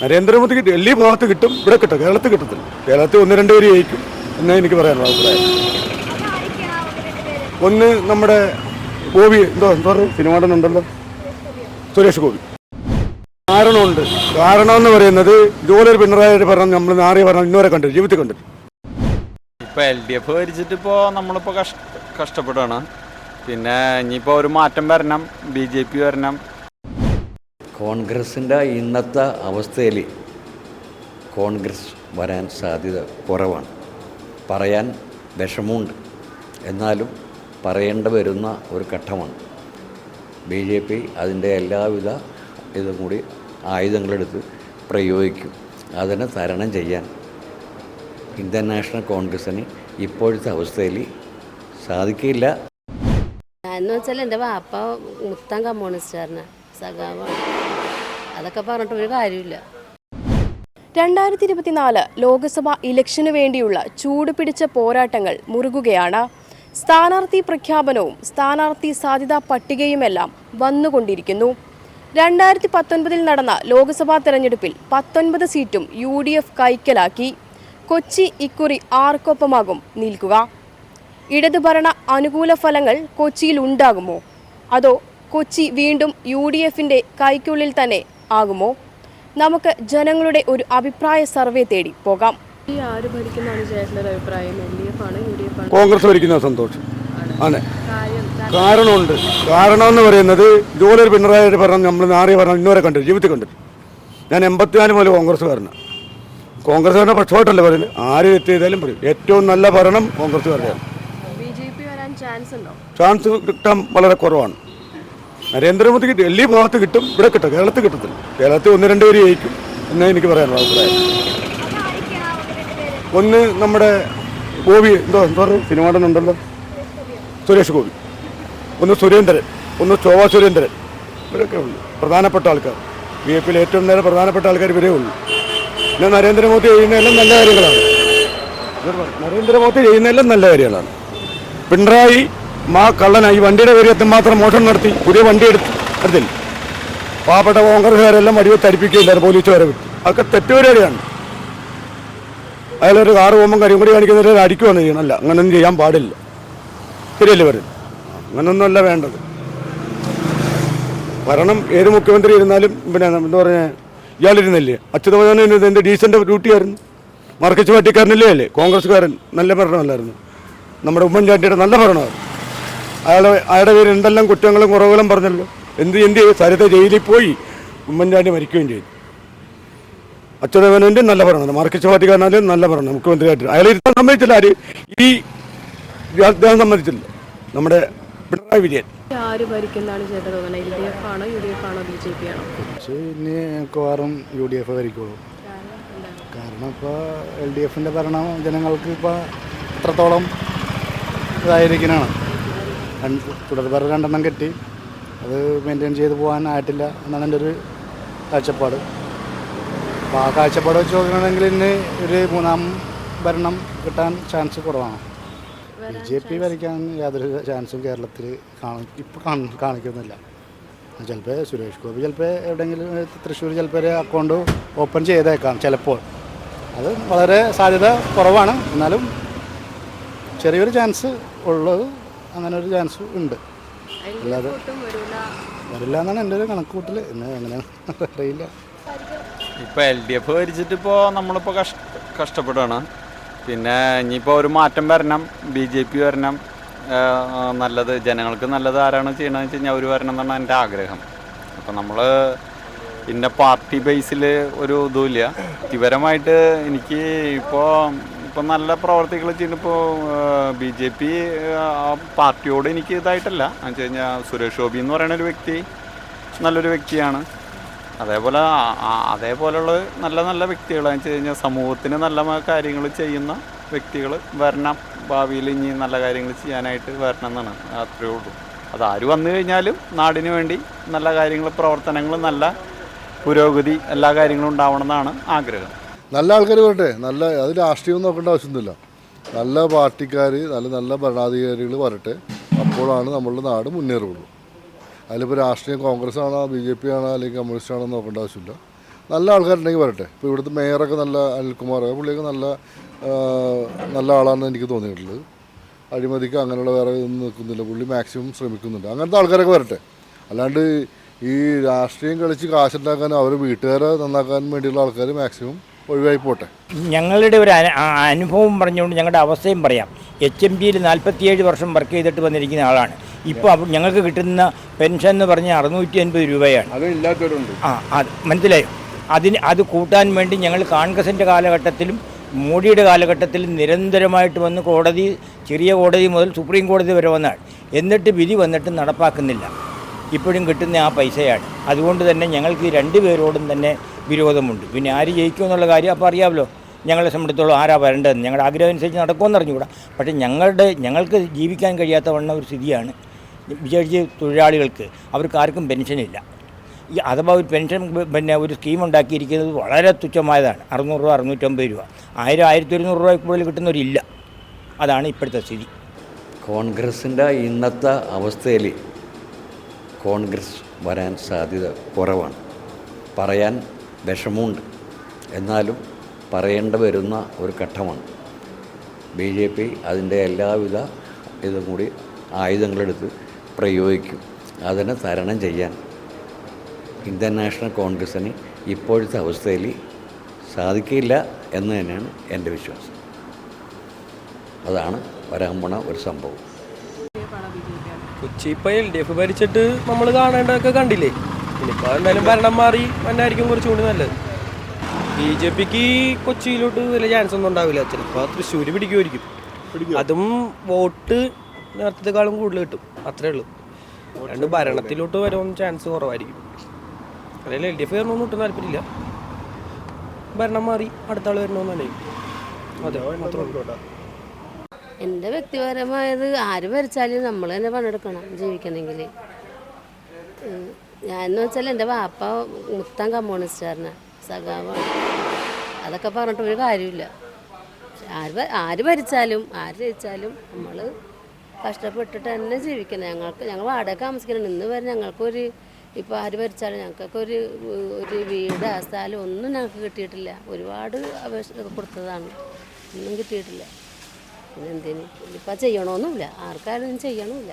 നരേന്ദ്രമോദിക്ക് ഡൽഹി ഭാഗത്ത് കിട്ടും ഇവിടെ കിട്ടും കേരളത്തിൽ കിട്ടത്തില്ല. കേരളത്തിൽ ഒന്ന് രണ്ട് പേര് ജയിക്കും. എന്നേ എനിക്ക് പറയാനുള്ള അഭിപ്രായം. ഒന്ന് നമ്മുടെ ഗോപി എന്തോ എന്തോ സിനിമാടൻ ഉണ്ടല്ലോ? സുരേഷ് ഗോപി. കാരണമുണ്ട്. കാരണം എന്ന് പറയുന്നത് ഇതുപോലെ പിണറായി പറഞ്ഞു നമ്മൾ നാറി പറഞ്ഞു ഇന്നുവരെ കണ്ടു ജീവിതത്തിൽ കണ്ടു ഇപ്പൊ എൽ ഡി എഫ് ഭരിച്ചിട്ട് ഇപ്പോൾ കഷ്ട കഷ്ടപ്പെടുകയാണ് പിന്നെ ഇനിയിപ്പോൾ ഒരു മാറ്റം വരണം ബി ജെ പി വരണം. കോൺഗ്രസിന്റെ ഇന്നത്തെ അവസ്ഥയിൽ കോൺഗ്രസ് വരാൻ സാധ്യത കുറവാണ്. പറയാൻ വിഷമമുണ്ട്. എന്നാലും പറയേണ്ട വരുന്ന ഒരു ഘട്ടമാണ്. ബി ജെ പി അതിന്റെ എല്ലാവിധ ഇതും കൂടി ആയുധങ്ങളെടുത്ത് പ്രയോഗിക്കും. അതിനെ തരണം ചെയ്യാൻ ഇന്ത്യൻ നാഷണൽ കോൺഗ്രസ്സിന് ഇപ്പോഴത്തെ അവസ്ഥയിൽ സാധിക്കില്ല. എന്ന് വെച്ചാൽ എന്റെ വാപ്പ മുത്തം കമ്മ്യൂണിസ്റ്റുകാരനാണ് സഖാവാണ്. അതൊക്കെ പറഞ്ഞിട്ട് ഒരു കാര്യമില്ല. രണ്ടായിരത്തി ഇരുപത്തിനാല് ലോക്സഭാ ഇലക്ഷന് വേണ്ടിയുള്ള ചൂടുപിടിച്ച പോരാട്ടങ്ങൾ മുറുകുകയാണ്. സ്ഥാനാർത്ഥി പ്രഖ്യാപനവും സ്ഥാനാർത്ഥി സാധ്യതാ പട്ടികയുമെല്ലാം വന്നുകൊണ്ടിരിക്കുന്നു. രണ്ടായിരത്തി പത്തൊൻപതിൽ നടന്ന ലോക്സഭാ തെരഞ്ഞെടുപ്പിൽ പത്തൊൻപത് സീറ്റും യു ഡി എഫ് കൈക്കലാക്കി. കൊച്ചി ഇക്കുറി ആർക്കൊപ്പമാകും നിൽക്കുക. ഇടതുഭരണ അനുകൂല ഫലങ്ങൾ കൊച്ചിയിൽ ഉണ്ടാകുമോ? അതോ കൊച്ചി വീണ്ടും യു ഡി എഫിന്റെ കൈക്കുള്ളിൽ തന്നെ ആകുമോ? നമുക്ക് ജനങ്ങളുടെ ഒരു അഭിപ്രായ സർവേ തേടി പോകാം. കോൺഗ്രസ് ഭരിക്കുന്ന സന്തോഷം. ആണ്. കാരണമുണ്ട് കാരണം? എന്ന് പറയുന്നത് ഇതുപോലെ ഒരു പിണറായി പറഞ്ഞ നമ്മൾ നാറി പറഞ്ഞു ഇന്നുവരെ കണ്ടിട്ട് ജീവിതത്തിൽ കണ്ടിട്ട് ഞാൻ എൺപത്തിനാല് മുതൽ കോൺഗ്രസ് കോൺഗ്രസ്സുകാരനെ പക്ഷോട്ടല്ല പറയുന്നത്? ആര് തെറ്റ് ചെയ്താലും പറയും. ഏറ്റവും നല്ല ഭരണം കോൺഗ്രസ് ഉണ്ടോ? ചാൻസ് കിട്ടാൻ വളരെ കുറവാണ്. നരേന്ദ്രമോദിക്ക് ഡൽഹി ഭാഗത്ത് കിട്ടും. ഇവിടെ കിട്ടും. കേരളത്തിൽ കിട്ടത്തില്ല. കേരളത്തിൽ ഒന്ന് രണ്ട് പേര് ജയിക്കും. എന്നാണ് എനിക്ക് പറയാനുള്ള അഭിപ്രായം. ഒന്ന് നമ്മുടെ ഗോപി എന്തോ എന്തോ സിനിമാടൻ ഉണ്ടല്ലോ? സുരേഷ് ഗോപി. ഒന്ന് സുരേന്ദ്രൻ. ഒന്ന് ശോഭാ സുരേന്ദ്രൻ. ഇവരൊക്കെ ഉള്ളു. പ്രധാനപ്പെട്ട ആൾക്കാർ. ബി എ പിയിൽ ഏറ്റവും നേരെ പ്രധാനപ്പെട്ട ആൾക്കാർ ഇവരേ ഉള്ളൂ. പിന്നെ നരേന്ദ്രമോദി ചെയ്യുന്നതെല്ലാം നല്ല കാര്യങ്ങളാണ്. നരേന്ദ്രമോദി ചെയ്യുന്നതെല്ലാം നല്ല കാര്യങ്ങളാണ്. പിണറായി മാ കള്ളന ഈ വണ്ടിയുടെ പേര് എത്തുമാത്രം മോഷണം നടത്തി. പുതിയ വണ്ടി എടുത്ത് എടുത്തില്ല പാവപ്പെട്ട കോൺഗ്രസ്സുകാരെല്ലാം വടിവെ അടിപ്പിക്കുകയില്ലായിരുന്നു പോലീസുകാരെ വിട്ട്. അതൊക്കെ തെറ്റുപരിപാടിയാണ്. അയാളൊരു കാറ് പോകുമ്പോൾ കരിയും കൂടി കാണിക്കുന്നവരെ അടിക്കുവാണ് ചെയ്യണം. അല്ല അങ്ങനൊന്നും ചെയ്യാൻ പാടില്ല. ശരിയല്ലേ പറയും അങ്ങനൊന്നുമല്ല വേണ്ടത്. ഭരണം ഏത് മുഖ്യമന്ത്രി ഇരുന്നാലും പിന്നെ എന്താ പറയുക ഇയാളിരുന്നില്ലേ? അച്യുതമോഹൻ എന്റെ ഡീസന്റ് ഡ്യൂട്ടിയായിരുന്നു? മറക്കച്ച് പാർട്ടിക്കാരനല്ലേ അല്ലേ? കോൺഗ്രസ്സുകാരൻ നല്ല ഭരണമല്ലായിരുന്നു. നമ്മുടെ ഉമ്മൻചാണ്ടിയുടെ നല്ല ഭരണമായിരുന്നു. അയാളെ അയാളുടെ പേര് എന്തെല്ലാം കുറ്റങ്ങളും കുറവുകളും പറഞ്ഞല്ലോ. എന്ത് എന്ത്? സരിത ജയിലിൽ പോയി ഉമ്മൻചാണ്ടി മരിക്കുകയും ചെയ്തു. അച്യുതമേനോന്റെ നല്ല ഭരണം. മാർക്കിസ്റ്റ് പാർട്ടിക്കാരനാലും നല്ല ഭരണം മുഖ്യമന്ത്രിയായിട്ട്. അയാൾ ഇരുത്താൻ സമ്മതിച്ചില്ല ആര്? ഈ അദ്ദേഹം സമ്മതിച്ചില്ല. നമ്മുടെ പിണറായി വിജയൻ. ആര് ഭരിക്കുന്നതാണ് ചേട്ടൻ തോന്നുന്നത്? എൽ ഡി എഫ് ആണോ യു ഡി എഫ് ആണോ ബി ജെ പി ആണോ? പക്ഷേ ഇനി മിക്കവാറും യു ഡി എഫ് ഭരിക്കുള്ളൂ. കാരണം ഇപ്പോൾ എൽ ഡി എഫിന്റെ ഭരണം ജനങ്ങൾക്ക് ഇപ്പോൾ എത്രത്തോളം ഇതായിരിക്കണതാണ് രണ്ട് തുടർഭരണം രണ്ടെണ്ണം കെട്ടി അത് മെയിന്റെയിൻ ചെയ്ത് പോകാനായിട്ടില്ല എന്നാണ് എന്റെ ഒരു കാഴ്ചപ്പാട്. അപ്പോൾ ആ കാഴ്ചപ്പാട് വെച്ച് നോക്കുകയാണെങ്കിൽ ഇന്ന് ഒരു മൂന്നാം ഭരണം കിട്ടാൻ ചാൻസ് കുറവാണ്. ബി ജെ പി ഭരിക്കാൻ യാതൊരു ചാൻസും കേരളത്തിൽ കാണി ഇപ്പോൾ കാണിക്കുന്നില്ല. ചിലപ്പോൾ സുരേഷ് ഗോപി ചിലപ്പോൾ എവിടെയെങ്കിലും തൃശ്ശൂർ ചിലപ്പോൾ ഒരു അക്കൗണ്ട് ഓപ്പൺ ചെയ്തേക്കാം ചിലപ്പോൾ. അത് വളരെ സാധ്യത കുറവാണ്. എന്നാലും ചെറിയൊരു ചാൻസ് ഉള്ളത് അങ്ങനെ ഒരു ചാൻസ് ഉണ്ട് അല്ലാതെ വരില്ല എന്നാണ് എന്റെ ഒരു കണക്കുകൂട്ടൽ എന്നെ എങ്ങനെയാണ് അറിയില്ല. ഇപ്പൊ എൽ ഡി എഫ് ഭരിച്ചിട്ട് ഇപ്പോ നമ്മളിപ്പോൾ കഷ്ട കഷ്ടപ്പെടുകയാണ് പിന്നെ ഇനിയിപ്പോൾ ഒരു മാറ്റം വരണം. ബി ജെ പി വരണം. നല്ലത് ജനങ്ങൾക്ക് നല്ലത് ആരാണ് ചെയ്യണമെന്ന് വെച്ച് കഴിഞ്ഞാൽ അവർ വരണം എന്നാണ് എന്റെ ആഗ്രഹം. അപ്പം നമ്മൾ ഇന്ന പാർട്ടി ബേസിൽ ഒരു ഇതുമില്ല വ്യക്തിപരമായിട്ട് എനിക്ക് ഇപ്പോൾ ഇപ്പം നല്ല പ്രവർത്തികൾ ചെയ്യുന്നിപ്പോൾ ബി ജെ പി പാർട്ടിയോട് എനിക്ക് ഇതായിട്ടല്ല. എന്ന് വെച്ച് കഴിഞ്ഞാൽ സുരേഷ് ഗോപി എന്ന് പറയുന്ന ഒരു വ്യക്തി നല്ലൊരു വ്യക്തിയാണ്. അതേപോലെ അതേപോലെയുള്ള നല്ല നല്ല വ്യക്തികൾ എന്ന് വെച്ച് കഴിഞ്ഞാൽ സമൂഹത്തിന് നല്ല കാര്യങ്ങൾ ചെയ്യുന്ന വ്യക്തികൾ വരണം. ഭാവിയിൽ ഇനി നല്ല കാര്യങ്ങൾ ചെയ്യാനായിട്ട് വരണം എന്നാണ്. അത്രയേ ഉള്ളൂ. അത് ആര് വന്നു കഴിഞ്ഞാലും നാടിന് വേണ്ടി നല്ല കാര്യങ്ങൾ പ്രവർത്തനങ്ങൾ നല്ല പുരോഗതി എല്ലാ കാര്യങ്ങളും ഉണ്ടാവണമെന്നാണ് ആഗ്രഹം. നല്ല ആൾക്കാർ വരട്ടെ. നല്ല അത് രാഷ്ട്രീയം നോക്കേണ്ട ആവശ്യമൊന്നുമില്ല. നല്ല പാർട്ടിക്കാർ നല്ല നല്ല ഭരണാധികാരികൾ വരട്ടെ. അപ്പോഴാണ് നമ്മളുടെ നാട് മുന്നേറുള്ളൂ. അതിലിപ്പോൾ രാഷ്ട്രീയം കോൺഗ്രസ് ആണോ ബി ജെ പി ആണോ അല്ലെങ്കിൽ കമ്മ്യൂണിസ്റ്റ് ആണോ നോക്കേണ്ട ആവശ്യമില്ല. നല്ല ആൾക്കാരുണ്ടെങ്കിൽ വരട്ടെ. ഇപ്പോൾ ഇവിടുത്തെ മേയറൊക്കെ നല്ല അനിൽകുമാർ പുള്ളിയൊക്കെ നല്ല നല്ല ആളാണെന്ന് എനിക്ക് തോന്നിയിട്ടുള്ളത്. അഴിമതിക്ക് അങ്ങനെയുള്ള വേറെ ഒന്നും നിൽക്കുന്നില്ല. പുള്ളി മാക്സിമം ശ്രമിക്കുന്നുണ്ട്. അങ്ങനത്തെ ആൾക്കാരൊക്കെ വരട്ടെ. അല്ലാണ്ട് ഈ രാഷ്ട്രീയം കളിച്ച് കാശുണ്ടാക്കാനും അവരെ വീട്ടുകാരെ നന്നാക്കാൻ വേണ്ടിയുള്ള ആൾക്കാർ മാക്സിമം ഒഴിവായി പോട്ടെ. ഞങ്ങളുടെ ഒരു അനുഭവം പറഞ്ഞുകൊണ്ട് ഞങ്ങളുടെ അവസ്ഥയും പറയാം. എച്ച് എം ജിയിൽ നാൽപ്പത്തിയേഴ് വർഷം വർക്ക് ചെയ്തിട്ട് വന്നിരിക്കുന്ന ആളാണ്. ഇപ്പോൾ ഞങ്ങൾക്ക് കിട്ടുന്ന പെൻഷൻ എന്ന് പറഞ്ഞാൽ അറുന്നൂറ്റി അൻപത് രൂപയാണ്. അത് ഇല്ലാത്തവരുണ്ട്. ആ അത് മനസ്സിലായോ? അതിന് അത് കൂട്ടാൻ വേണ്ടി ഞങ്ങൾ കോൺഗ്രസിന്റെ കാലഘട്ടത്തിലും മോഡിയുടെ കാലഘട്ടത്തിലും നിരന്തരമായിട്ട് വന്ന് കോടതി ചെറിയ കോടതി മുതൽ സുപ്രീം കോടതി വരെ വന്നാണ്. എന്നിട്ട് വിധി വന്നിട്ട് നടപ്പാക്കുന്നില്ല. ഇപ്പോഴും കിട്ടുന്ന ആ പൈസയാണ്. അതുകൊണ്ട് തന്നെ ഞങ്ങൾക്ക് ഈ രണ്ട് പേരോടും തന്നെ വിരോധമുണ്ട്. പിന്നെ ആര് ജയിക്കുമെന്നുള്ള കാര്യം അപ്പോൾ അറിയാമല്ലോ. ഞങ്ങളെ സംബന്ധിച്ചോളം ആരാ വരേണ്ടതെന്ന്. ഞങ്ങളുടെ ആഗ്രഹം അനുസരിച്ച് നടക്കുമെന്ന് അറിഞ്ഞുകൂടാ. പക്ഷേ ഞങ്ങളുടെ ഞങ്ങൾക്ക് ജീവിക്കാൻ കഴിയാത്ത വണ്ണ ഒരു സ്ഥിതിയാണ് വിചാരിച്ച് തൊഴിലാളികൾക്ക്. അവർക്ക് ആർക്കും പെൻഷനില്ല ഈ അഥവാ ഒരു പെൻഷൻ പിന്നെ ഒരു സ്കീം ഉണ്ടാക്കിയിരിക്കുന്നത് വളരെ തുച്ഛമായതാണ്. അറുന്നൂറ് രൂപ അറുന്നൂറ്റമ്പത് രൂപ. ആയിരം ആയിരത്തി ഒരുന്നൂറ് രൂപ കൂടുതൽ കിട്ടുന്നവരില്ല. അതാണ് ഇപ്പോഴത്തെ സ്ഥിതി. കോൺഗ്രസിന്റെ ഇന്നത്തെ അവസ്ഥയിൽ കോൺഗ്രസ് വരാൻ സാധ്യത കുറവാണ്. പറയാൻ വിഷമമുണ്ട്. എന്നാലും പറയേണ്ട വരുന്ന ഒരു ഘട്ടമാണ്. ബി ജെ പി അതിന്റെ എല്ലാവിധ ഇതും കൂടി ആയുധങ്ങളെടുത്ത് പ്രയോഗിക്കും. അതിനെ തരണം ചെയ്യാൻ ഇന്ത്യൻ നാഷണൽ കോൺഗ്രസ്സിന് ഇപ്പോഴത്തെ അവസ്ഥയിൽ സാധിക്കില്ല എന്ന് തന്നെയാണ് എന്റെ വിശ്വാസം. അതാണ് വരാൻ പോണ ഒരു സംഭവം. കൊച്ചി ഇപ്പോൾ എൽ ഡി എഫ് ഭരിച്ചിട്ട് നമ്മൾ കാണേണ്ടതൊക്കെ കണ്ടില്ലേ? ഇനിയിപ്പോൾ എന്തായാലും ഭരണം മാറി എന്നായിരിക്കും കുറച്ചുകൂടി നല്ലത്. ബി ജെ പിക്ക് കൊച്ചിയിലോട്ട് വലിയ ചാൻസ് ഒന്നും ഉണ്ടാവില്ല. ചിലപ്പോൾ തൃശ്ശൂർ പിടിക്കുമായിരിക്കും. അതും വോട്ട് നേരത്തേക്കാളും കൂടുതൽ കിട്ടും. അത്രേ ഉള്ളൂ. രണ്ട് ഭരണത്തിലോട്ട് വരാൻ ചാൻസ് കുറവായിരിക്കും. അല്ലെങ്കിൽ എൽ ഡി എഫ് വരണമെന്ന് ഒട്ടും താല്പര്യമില്ല. ഭരണം മാറി അടുത്ത ആൾ വരണമെന്നല്ലേ അതെ മാത്രമേ എന്റെ വ്യക്തിപരമായത് ആര് ഭരിച്ചാലും നമ്മൾ തന്നെ പണിയെടുക്കണം ജീവിക്കണമെങ്കിൽ ഞാൻ എന്ന് വെച്ചാൽ എന്റെ വാപ്പ മുത്തം കമ്മ്യൂണിസ്റ്റുകാരനാണ് സഖാവാണ്. അതൊക്കെ പറഞ്ഞിട്ട് ഒരു കാര്യമില്ല ആര് ആര് ഭരിച്ചാലും ആര് ജയിച്ചാലും നമ്മൾ കഷ്ടപ്പെട്ടിട്ട് തന്നെ ജീവിക്കണം. ഞങ്ങൾക്ക് ഞങ്ങൾ വാടക താമസിക്കണം ഇന്ന് വരെ ഞങ്ങൾക്കൊരു ഇപ്പോൾ ആര് ഭരിച്ചാലും ഞങ്ങൾക്കൊക്കെ ഒരു ഒരു വീട് സ്ഥലം ഒന്നും ഞങ്ങൾക്ക് കിട്ടിയിട്ടില്ല. ഒരുപാട് അപേക്ഷ കൊടുത്തതാണ്. ഒന്നും കിട്ടിയിട്ടില്ല. പിന്നെ എന്തിന്? ഇപ്പം ചെയ്യണമെന്നുമില്ല ആർക്കാരും ചെയ്യണമില്ല.